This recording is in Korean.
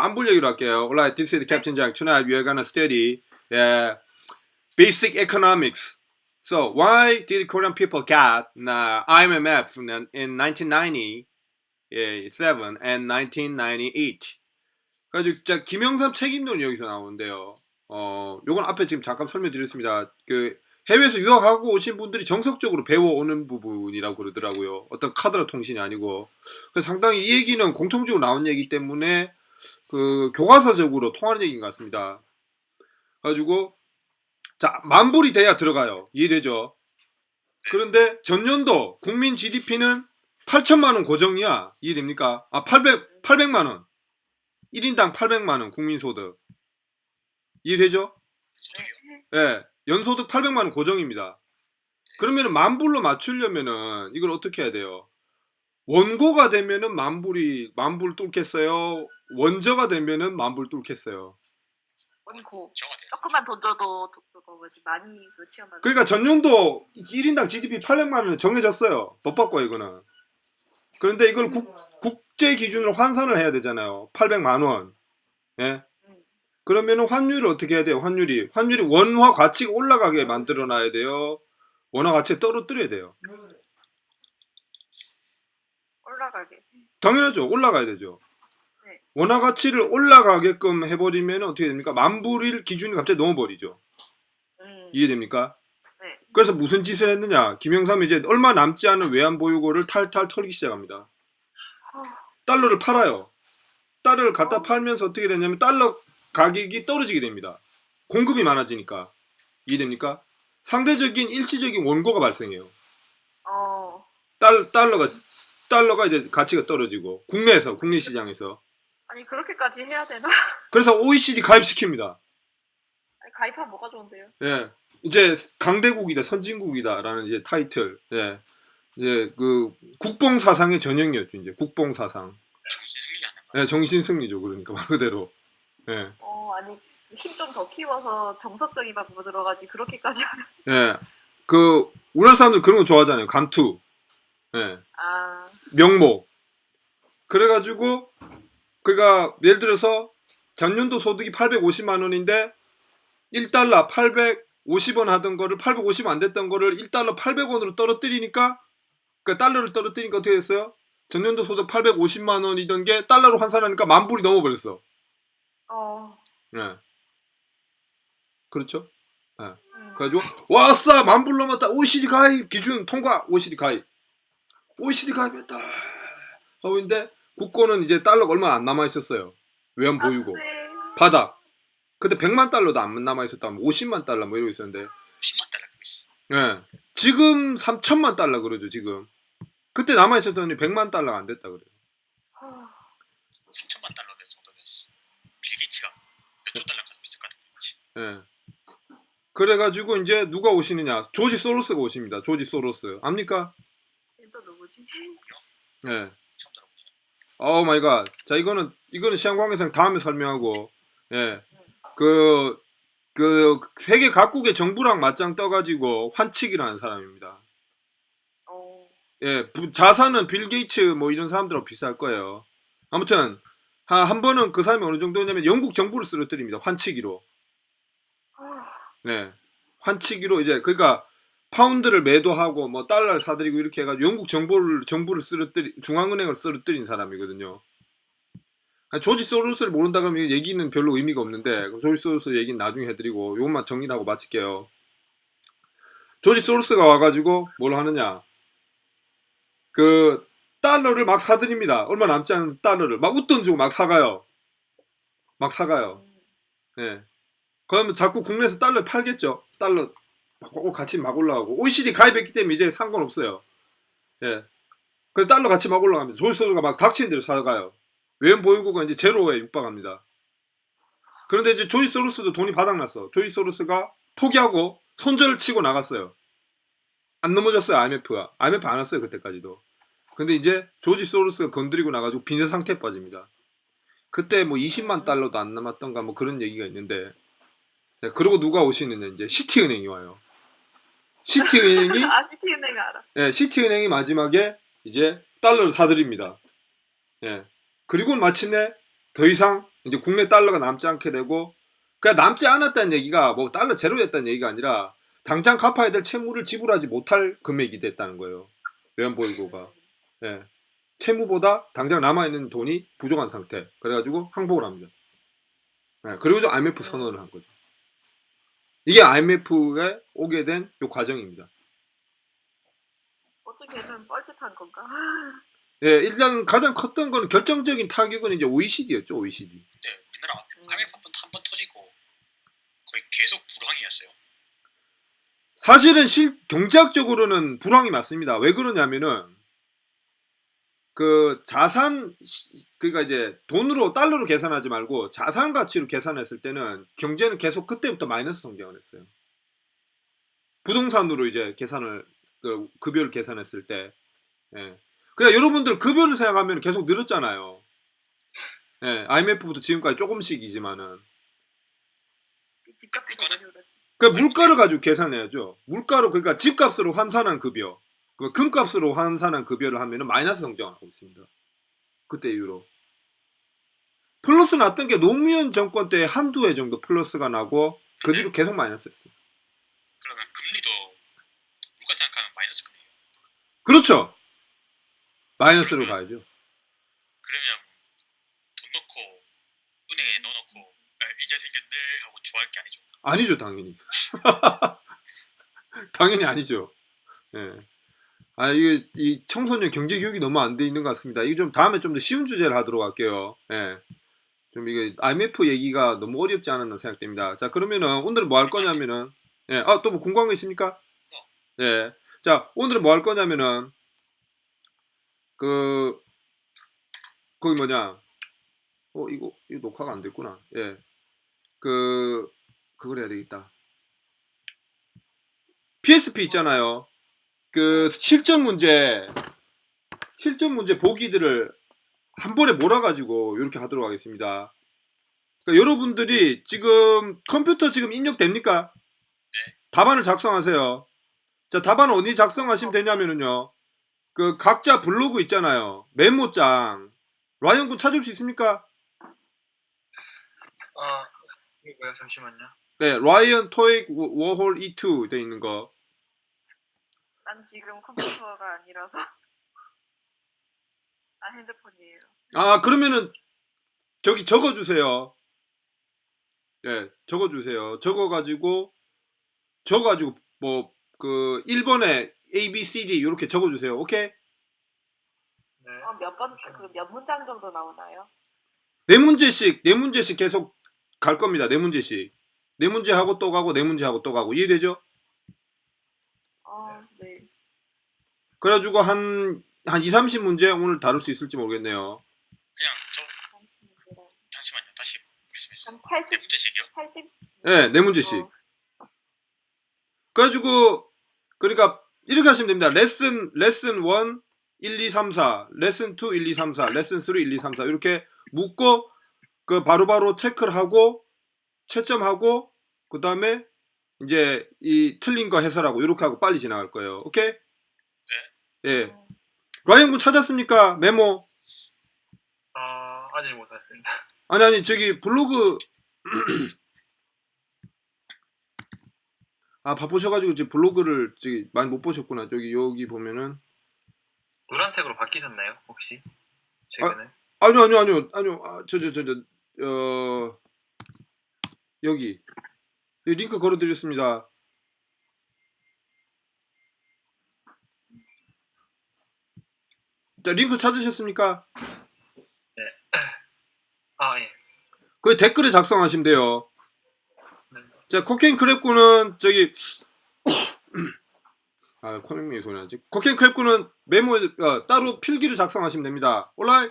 만불 얘기로 할게요. Alright, this is Captain Jack. Tonight we are gonna study uh, basic economics. So why did Korean people get uh, IMF in, in 1997 and 1998? 그래가지고 자 김영삼 책임론이 여기서 나오는데요. 어, 요건 앞에 지금 잠깐 설명드렸습니다. 그 해외에서 유학하고 오신 분들이 정석적으로 배워오는 부분이라고 그러더라고요. 어떤 카드라 통신이 아니고. 그래서 상당히 이 얘기는 공통적으로 나온 얘기 때문에 그 교과서적으로 통하는 얘기인 것 같습니다. 가지고 자 만불이 돼야 들어가요. 이해되죠? 그런데 전년도 국민 GDP는 8천만 원 고정이야. 이해됩니까? 아 800, 800만 원. 1인당 800만 원 국민소득. 이해되죠? 예. 연소득 800만 원 고정입니다. 그러면은 만불로 맞추려면은 이걸 어떻게 해야 돼요? 원고가 되면은 만불이 만불 뚫겠어요. 원저가 되면은 만불 뚫겠어요. 원고 저가 돼요. 조금만 돈 줘도 뭐지 많이 그 체험하고 그러니까 전년도 1인당 GDP 800만 원은 정해졌어요. 법 바꿔 이거는. 그런데 이걸 국, 국제 기준으로 환산을 해야 되잖아요. 800만 원. 예? 음. 그러면은 환율을 어떻게 해야 돼요? 환율이 환율이 원화 가치가 올라가게 만들어 놔야 돼요. 원화 가치가 떨어뜨려야 돼요. 올라가게 당연하죠. 올라가야 되죠. 네. 원화 가치를 올라가게끔 해버리면 어떻게 됩니까? 만불일 기준이 갑자기 넘어버리죠. 음. 이해됩니까? 네. 그래서 무슨 짓을 했느냐? 김영삼이 이제 얼마 남지 않은 외환 보유고를 탈탈 털기 시작합니다. 달러를 팔아요. 달러를 갖다 팔면서 어떻게 되냐면 달러 가격이 떨어지게 됩니다. 공급이 많아지니까. 이해됩니까? 상대적인 일시적인 원고가 발생해요. 어 달, 달러가 달러가 이제 가치가 떨어지고 국내에서 국내 시장에서 아니 그렇게까지 해야 되나? 그래서 OECD 가입시킵니다. 아니 가입하면 뭐가 좋은데요? 예. 이제 강대국이다, 선진국이다라는 이제 타이틀. 예. 이제 그 국뽕 사상의 전형이었죠. 이제 국뽕 사상. 정신 승리 안 해봐. 예, 정신 승리죠. 그러니까 말 그대로. 예. 어 아니 힘 좀 더 키워서 정석적인 방법 들어가지 그렇게까지 하면 예. 그 우리나라 사람들 그런 거 좋아하잖아요. 감투. 예. 아 명목. 그래가지고 그가 예를 들어서 전년도 소득이 850만 원인데 1달러 850원 하던 거를 850원 안 됐던 거를 1달러 800원으로 떨어뜨리니까 그 달러를 떨어뜨리니까 어떻게 됐어요? 전년도 소득 850만 원이던 게 달러로 환산하니까 만 불이 넘어버렸어. 어. 예. 그렇죠? 음. 그래가지고 왔어 만불 넘었다 OECD 가입 기준 통과 OECD 가입 OECD 가입했다. 하고 있는데 국고는 이제 달러가 얼마 안 남아 있었어요. 외환 보유고. 아, 네. 바닥. 그때 100만 달러도 안 남아 있었다 50만 달러 뭐 이러고 있었는데. 10만 달러 그거 있어. 예. 지금 3천만 달러 그러죠 지금. 그때 남아 있었더니 100만 달러가 안 됐다 그래요. 아, 3천만 달러 내 정도면 씨. 빌 게이츠가 몇조 달러 가지고 있을 것 같은데. 예. 그래가지고 이제 누가 오시느냐. 조지 소로스가 오십니다. 조지 소로스. 압니까? 예 처음 들어보네. 오 마이 갓. 자, 이거는, 이거는 시향광해상 다음에 설명하고, 예. 그, 그, 세계 각국의 정부랑 맞짱 떠가지고 환칙이라는 사람입니다. 어. 예, 부- 자산은 빌 게이츠 뭐 이런 사람들하고 비슷할 거예요. 아무튼, 한, 한 번은 그 사람이 어느 정도냐면 영국 정부를 쓰러뜨립니다. 환치기로. 아, 네. 환치기로 이제, 그러니까, 파운드를 매도하고 뭐 달러를 사들이고 이렇게 해가지고 영국 정부를 정부를 쓰러뜨리 중앙은행을 쓰러뜨린 사람이거든요. 조지 소로스를 모른다 그러면 이 얘기는 별로 의미가 없는데 그 조지 소로스 얘기는 나중에 해드리고 이것만 정리를 하고 마칠게요. 조지 소로스가 와가지고 뭘 하느냐? 그 달러를 막 사들입니다. 얼마 남지 않은 달러를 막 웃돈 주고 막 사가요. 막 사가요. 음. 예. 그러면 자꾸 국내에서 달러 팔겠죠. 달러 같이 막 올라가고 OECD 가입했기 때문에 이제 상관없어요. 예. 그 달러 같이 막 올라갑니다. 조지소가 막 닥치는 대로 사가요. 외연 보유고가 이제 제로에 육박합니다. 그런데 이제 조지 소로스도 돈이 바닥났어. 조지 소로스가 포기하고 손절을 치고 나갔어요. 안 넘어졌어요, IMF가. IMF 안 왔어요, 그때까지도. 근데 이제 조지 소로스가 건드리고 나가지고 빈세 상태에 빠집니다. 그때 뭐 20만 달러도 안 남았던가 뭐 그런 얘기가 있는데 네, 그리고 누가 오시느냐 이제 시티은행이 와요. 시티은행이 아 시티은행 알아. 예, 시티은행이 마지막에 이제 달러를 사들입니다. 예. 그리고 마침내 더 이상 이제 국내 달러가 남지 않게 되고 그냥 남지 않았다는 얘기가 뭐 달러 제로 됐다는 얘기가 아니라 당장 갚아야 될 채무를 지불하지 못할 금액이 됐다는 거예요. 외환보유고가. 예. 채무보다 당장 남아있는 돈이 부족한 상태. 그래가지고 항복을 합니다. 예. 그리고 좀 IMF 선언을 한 거죠. 이게 IMF에 오게 된요 과정입니다. 어떻게든 뻘짓한 건가? 예, 일단 가장 컸던 건 결정적인 타격은 이제 OECD였죠, OECD. 그때 우리나라 음. IMF 한번 한번 터지고 거의 계속 불황이었어요. 사실은 실 경제학적으로는 불황이 맞습니다. 왜 그러냐면은 그 자산 시- 그러니까 이제 돈으로 달러로 계산하지 말고 자산 가치로 계산했을 때는 경제는 계속 그때부터 마이너스 성장을 했어요. 부동산으로 이제 계산을 그 급여를 계산했을 때, 예. 그냥 여러분들 급여를 생각하면 계속 늘었잖아요. 예, IMF부터 지금까지 조금씩이지만은. 그 물가를 가지고 계산해야죠. 물가로 그러니까 집값으로 환산한 급여, 그 금값으로 환산한 급여를 하면은 마이너스 성장을 하고 있습니다. 그때 이후로 플러스 났던 게 노무현 정권 때 한두 해 정도 플러스가 나고 그 뒤로 계속 마이너스였어요. 그러면 금리도 물가 생각하면 마이너스 금리예요. 그렇죠. 마이너스로 가야죠. 그러면 돈 넣고 은행에 넣어놓고 아, 이제 생겼네 하고 좋아할 게 아니죠. 아니죠, 당연히. 당연히 아니죠. 예. 아, 이게, 이 청소년 경제 교육이 너무 안 돼 있는 것 같습니다. 이거 좀 다음에 좀 더 쉬운 주제를 하도록 할게요. 예. 좀 이게 IMF 얘기가 너무 어렵지 않았나 생각됩니다. 자, 그러면은 오늘은 뭐 할 거냐면은, 예. 아, 또 뭐 궁금한 거 있습니까? 예. 자, 오늘은 뭐 할 거냐면은, 그, 거기 뭐냐. 어, 이거, 이거 녹화가 안 됐구나. 예. 그, 그걸 해야 되겠다. PSP 있잖아요. 그 실전 문제, 실전 문제 보기들을 한 번에 몰아가지고 이렇게 하도록 하겠습니다. 그러니까 여러분들이 지금 컴퓨터 지금 입력됩니까? 네. 답안을 작성하세요. 자, 답안 어디 작성하시면 되냐면은요. 그 각자 블로그 있잖아요. 메모장. 라이언 군 찾을 수 있습니까? 아, 이거요 잠시만요. 네, 라이언 토익 워홀 E2 돼 있는 거. 난 지금 컴퓨터가 아니라서. 아 핸드폰이에요. 아, 그러면은 저기 적어 주세요. 예, 적어 주세요. 적어 가지고 적어 가지고 뭐 그 1번에 A B C D 이렇게 적어 주세요. 오케이? 네. 어, 몇 번, 그몇 문장 정도 나오나요? 네 문제씩 네 문제씩 계속 갈 겁니다. 네 문제씩. 네 문제 하고 또 가고 네 문제 하고 또 가고 이해되죠? 어, 네. 그래 가지고 한 한 2, 30문제 오늘 다룰 수 있을지 모르겠네요. 그냥 저 잠시만요. 다시 말씀해 주세요. 한 80, 네 문제씩이요? 80? 예, 네 문제씩. 어, 그래가지고 그러니까 이렇게 하시면 됩니다. 레슨 레슨 1 1 2 3 4 레슨 2 1 2 3 4 레슨 3 1 2 3 4 이렇게 묶고 그 바로바로 체크를 하고 채점하고 그 다음에 이제 이 틀린 거 해설하고 이렇게 하고 빨리 지나갈 거예요. 오케이? 예. 어, 라이언 군 찾았습니까? 메모. 아, 아직 못했습니다. 아니 아니 저기 블로그 아 바쁘셔가지고 지금 블로그를 저기 많이 못 보셨구나. 저기 여기 보면은 노란 색으로 바뀌셨나요, 혹시? 최근에? 아니요, 아니요, 아니요, 아니요. 아, 저, 저, 저, 저, 어, 여기. 여기 링크 걸어드렸습니다. 자, 링크 찾으셨습니까? 아, 예. 그 댓글에 작성하시면 돼요. 네. 자, 코케인 크랩군은 저기, 아, 코맹미 소리 나지? 코케인 크랩군은 메모, 어, 따로 필기를 작성하시면 됩니다. 올라이?